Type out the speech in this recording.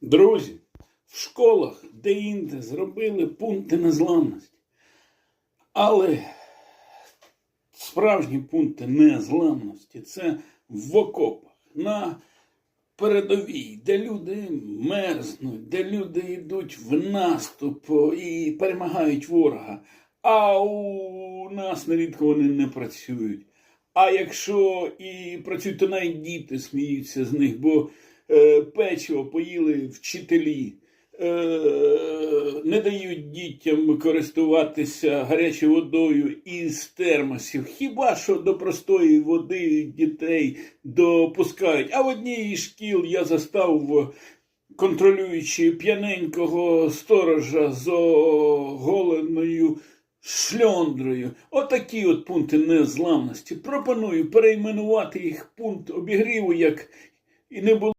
Друзі, в школах де-інде зробили пункти незламності. Але справжні пункти незламності це в окопах, на передовій, де люди мерзнуть, де люди йдуть в наступ і перемагають ворога. А у нас нерідко вони не працюють. А якщо і працюють, то навіть діти сміються з них, бо печиво поїли вчителі, е, не дають дітям користуватися гарячою водою із термосів. Хіба що до простої води дітей допускають. А в одній шкіл я застав контролюючи п'яненького сторожа з оголеною шльондрою. Отакі от пункти незламності. Пропоную перейменувати їх пункт обігріву, як і не було.